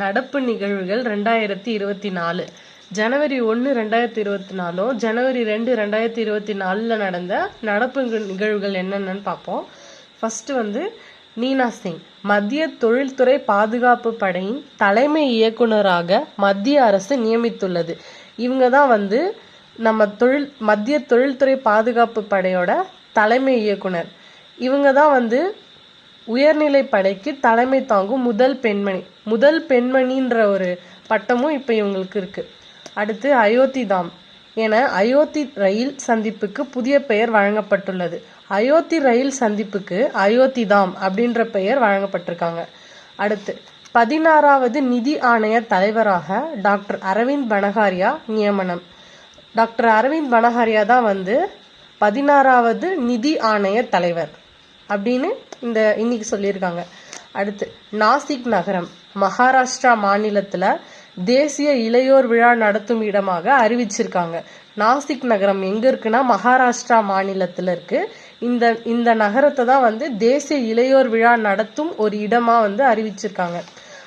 நடப்பு நிகழ்வுகள் ரெண்டாயிரத்தி இருபத்தி நாலு. ஜனவரி ஒன்று ரெண்டாயிரத்தி இருபத்தி நாலும் ஜனவரி ரெண்டு ரெண்டாயிரத்தி இருபத்தி நாலில் நடந்த நடப்பு நிகழ்வுகள் என்னென்னு பார்ப்போம். ஃபஸ்ட்டு வந்து நீனா சிங் மத்திய தொழில்துறை பாதுகாப்பு படையின் தலைமை இயக்குனராக மத்திய அரசு நியமித்துள்ளது. இவங்க தான் வந்து நம்ம தொழில் மத்திய தொழில்துறை பாதுகாப்பு படையோட தலைமை இயக்குனர். இவங்க தான் வந்து உயர்நிலை படைக்கு தலைமை தாங்கும் முதல் பெண்மணி. முதல் பெண்மணின்ற ஒரு பட்டமும் இப்போ இவங்களுக்கு இருக்கு. அடுத்து அயோத்தி தாம் என அயோத்தி ரயில் சந்திப்புக்கு புதிய பெயர் வழங்கப்பட்டுள்ளது. அயோத்தி ரயில் சந்திப்புக்கு அயோத்தி தாம் அப்படின்ற பெயர் வழங்கப்பட்டிருக்காங்க. அடுத்து பதினாறாவது நிதி ஆணைய தலைவராக டாக்டர் அரவிந்த் பனகாரியா நியமனம். டாக்டர் அரவிந்த் பனகாரியா தான் வந்து பதினாறாவது நிதி ஆணைய தலைவர் அப்படின்னு இந்த இன்னைக்கு சொல்லியிருக்காங்க. அடுத்து நாசிக் நகரம் மகாராஷ்டிரா மாநிலத்துல தேசிய இளையோர் விழா நடத்தும் இடமாக அறிவிச்சிருக்காங்க. நாசிக் நகரம் எங்க இருக்குன்னா மகாராஷ்டிரா மாநிலத்துல இருக்கு. இந்த இந்த நகரத்தை தான் வந்து தேசிய இளையோர் விழா நடத்தும் ஒரு இடமா வந்து அறிவிச்சிருக்காங்க.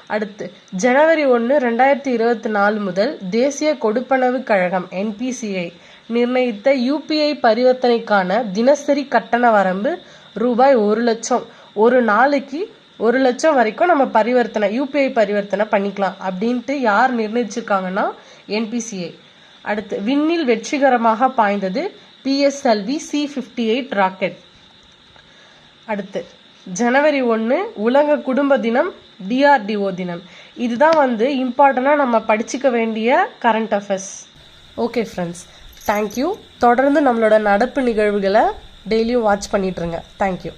அடுத்து ஜனவரி ஒன்று ரெண்டாயிரத்தி இருபத்தி நாலு முதல் தேசிய கொடுப்பனவு கழகம் என்பிசிஐ நிர்ணயித்த யூபிஐ பரிவர்த்தனைக்கான தினசரி கட்டண வரம்பு ரூபாய் ஒரு லட்சம். ஒரு நாளைக்கு ஒரு லட்சம் வரைக்கும் நம்ம பரிவர்த்தனை யூபிஐ பரிவர்த்தனை பண்ணிக்கலாம் அப்படின்ட்டு யார் நிர்ணயிச்சிருக்காங்கன்னா என்பிசிஐ அடுத்து விண்ணில் வெற்றிகரமாக பாய்ந்தது PSLV C fifty eight rocket அடுத்து ஜனவரி ஒன்று உலக குடும்ப தினம் டிஆர்டிஓ தினம். இதுதான் வந்து இம்பார்ட்டண்ட்டாக நம்ம படிச்சுக்க வேண்டிய current affairs okay friends thank you தொடர்ந்து நம்மளோட நடப்பு நிகழ்வுகளை டெய்லியும் வாட்ச் பண்ணிட்டுருங்க. தேங்க்யூ